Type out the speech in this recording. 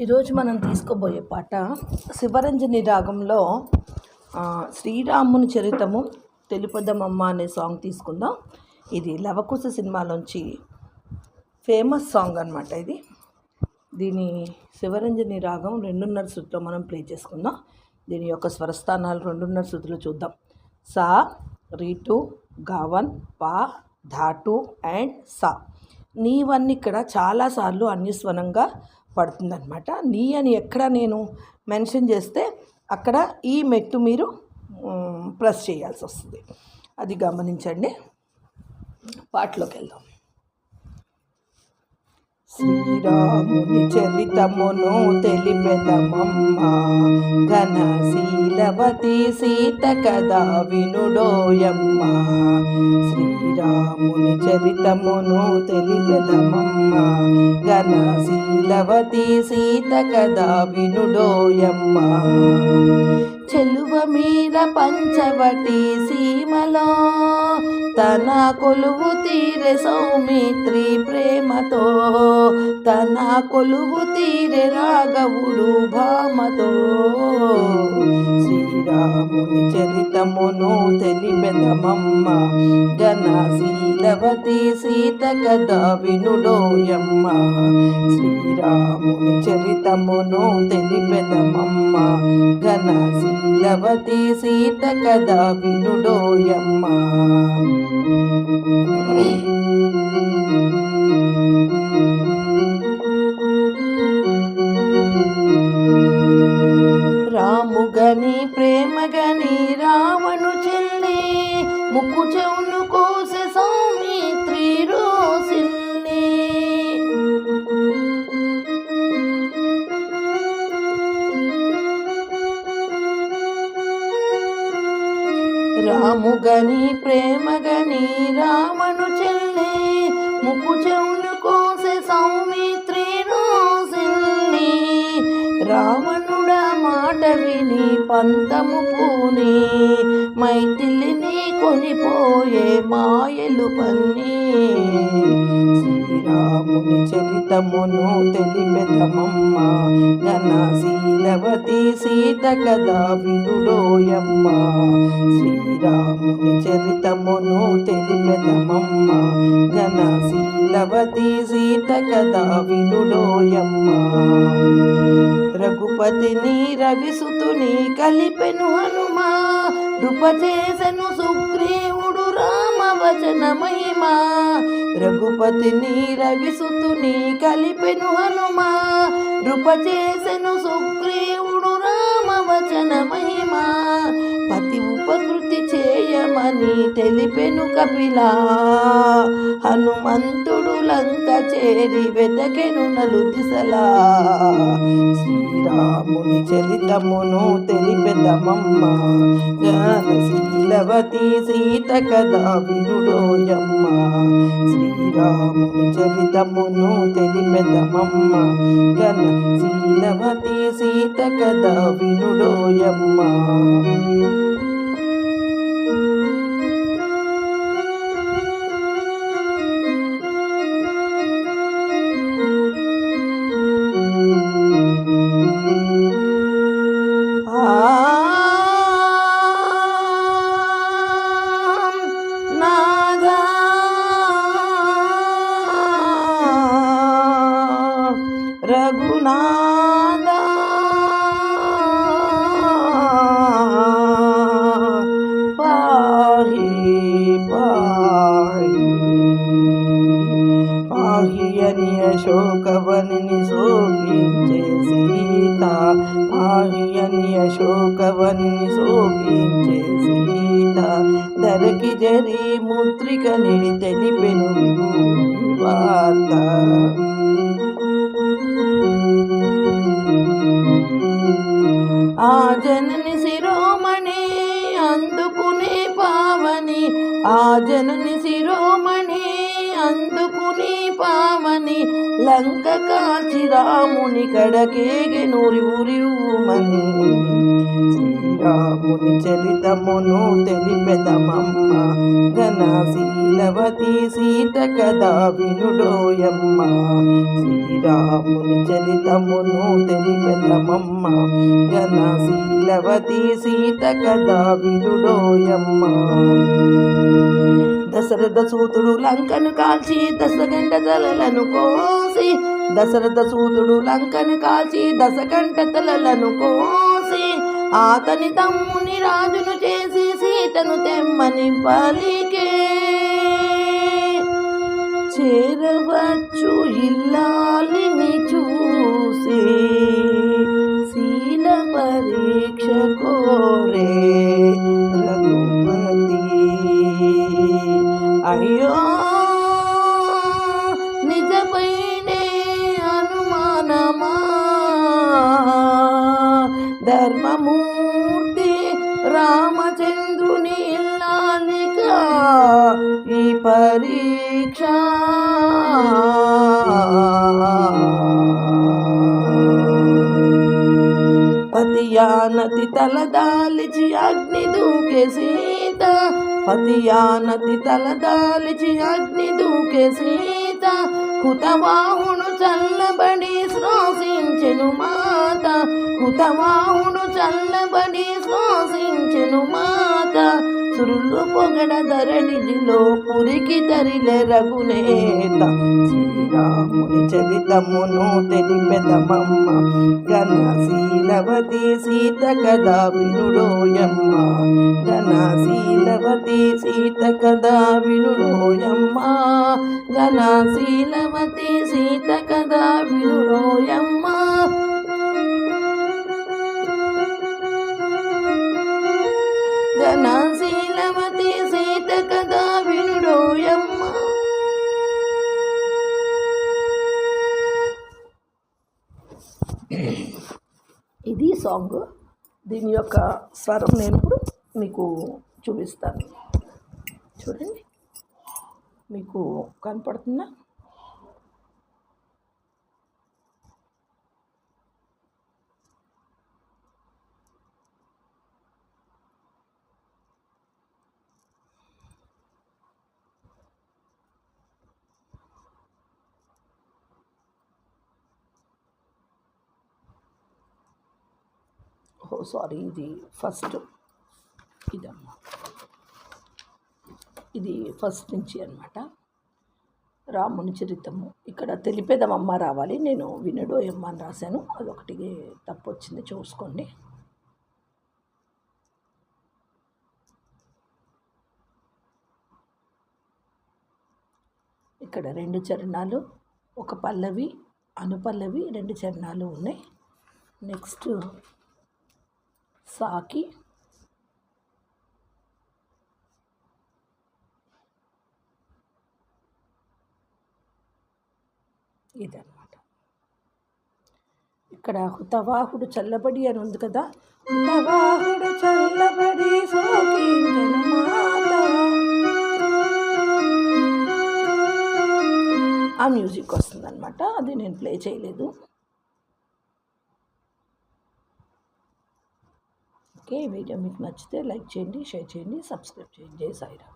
ఈరోజు మనం తీసుకోబోయే పాట శివరంజని రాగంలో శ్రీరాముని చరితము తెలుపదమమ్మ అనే సాంగ్ తీసుకుందాం. ఇది లవకుశ సినిమాలోంచి ఫేమస్ సాంగ్ అనమాట ఇది. దీని శివరంజని రాగం రెండున్నర శృతిలో మనం ప్లే చేసుకుందాం. దీని యొక్క స్వరస్థానాలు రెండున్నర శృతులు చూద్దాం. సా రీటు గావన్ పా ధాటు అండ్ సా. నీవన్నీ ఇక్కడ చాలాసార్లు అన్యస్వనంగా పడుతుందనమాట నీ అని ఎక్కడ నేను మెన్షన్ చేస్తే అక్కడ ఈ మెట్టు మీరు ప్రెస్ చేయాల్సి వస్తుంది. అది గమనించండి. పాటలోకి వెళ్దాం. శ్రీరాముని చరితమును తెలిపెదమమ్మ. ఘనశీలవతి సీత కదా వినుడోయమ్మ. శ్రీరాముని చరితమును తెలిపెదమమ్మ. ఘనశీలవతి సీత కదా వినుడోయమ్మ. చెలువ మీద పంచవటి సీమలో తన కొలువు తీరే సౌమిత్రి ప్రేమతో తన కొలువు తీరే రాఘవుడు భామతో. శ్రీరాముని చరితమును తెలిపెదమమ్మ ఘనశీలవతి సీత కదా వినుడోయమ్మ శ్రీరాముని చరితమును తెలిపెదమమ్మ ఘనశీలవతి సీత కదా వినుడోయమ్మ. కానీ ప్రేమ గని రావణు చెల్లి ముక్కు చెవును కోసే సౌమిత్రి రోసిల్లి రావణుడ మాట విని పంతము పూని మైథిలిని కొనిపోయే మాయలు పన్ని. శ్రీరాముని చరితమును తెలిపెదమమ్మ భగవతి సీత కదా వినుడోయమ్మ శ్రీరాముని చరితమును తెలిపెదమమ్మ. ఘనశీలవతి సీత కదా వినుడోయమ్మ రఘుపతిని రవిసుతుని కలిపెను హనుమా. నృపచేసను సుగ్రీవుడు రామ. వచన మహిమా. రఘుపతిని రవిసుతుని కలిపెను హనుమా. నృపచేసను సుగ్రీవుడు రామ వచన మహిమా. పతి ఉపకృతి చేయమని తెలిపెను కపిలా. హనుమంతుడు లంక చేరి వెదకెను నలు దిశలా. శ్రీరాముని చరితమును తెలిపెదమమ్మ. జ్ఞానశీలవతి సీత కదా వినుడోయమ్మ శ్రీరాముని చరితమును తెలిపెదమమ్మ గణ శీలవతి సీత కథ వినుడోయమ్మ అశోకవని ధరకి జరి ముద్రిక నిడి తెలిపెను వార్త. ఆ జనని శిరోమణి అందుకునే పావని. ఆ జనని శిరోమణి అందుకుని పావని లంక కాచి రాముని కడకేగి నూరి ఊరి ఊమని శ్రీరాముని చరితమును తెలిపెదమమ్మ ఘనశీలవతి సీత కదా వినుడోయమ్మ శ్రీరాముని చరితమును తెలిపెదమమ్మ ఘనశీలవతి సీత కదా వినుడోయమ్మ దశరథ సూతుడు లంకను కాల్చి దశగంట తలలను కోసి దశరథ సూతుడు లంకను కాల్చి దశగంట తలలను కోసి అతని తమ్ముని రాజును చేసి సీతను తెమ్మని పలికే. చేరవచ్చు ఇల్లాలిని చూసి శీల పరీక్ష కోరే. పతియానతి తలదాలిచి అగ్ని దూకే సీత. పతియానతి తలదాలిచి అగ్ని దూకే సీత. హుతవాహుడు చల్లబడి శ్రోసించెను మాత. హుతవాహుడు చల్లబడి శ్రోసించెను మాత. సురులు పొంగడ ధరణిలో పురికి తరిలె రఘునేత. శ్రీరాముని చరితమును తెలిపెదమమ్మ. ఘనశీలవతి సీత కదా వినుడోయమ్మ ఘనశీలవతి సీత కదా వినుడోయమ్మ ఘనశీలవతి సీత కదా వినుడోయమ్మ ఇది సాంగ్. దీని యొక్క స్వరం నేను ఇప్పుడు మీకు చూపిస్తాను. చూడండి. మీకు కనపడుతుందా? ఓ సారీ ఇది ఫస్ట్ ఇదమ్మా. ఇది ఫస్ట్ నుంచి అనమాట రాముని చరితము. ఇక్కడ తెలిపేదమమ్మ రావాలి. నేను వినడో ఎమ్మ అని రాశాను. అదొకటి తప్పు వచ్చింది చూసుకోండి. ఇక్కడ రెండు చరణాలు ఒక పల్లవి అనుపల్లవి రెండు చరణాలు ఉన్నాయి. నెక్స్ట్ సాకి. ఇదన్నమాట. ఇక్కడ హుతవాహుడు చల్లబడి అని ఉంది కదా. హుతవాహుడు చల్లబడి ఆ మ్యూజిక్ వస్తుందన్నమాట. అది నేను ప్లే చేయలేదు. ఓకే వీడియో మీకు నచ్చితే లైక్ చేయండి షేర్ చేయండి సబ్స్క్రైబ్ చేయండి. జై సాయిరామ్.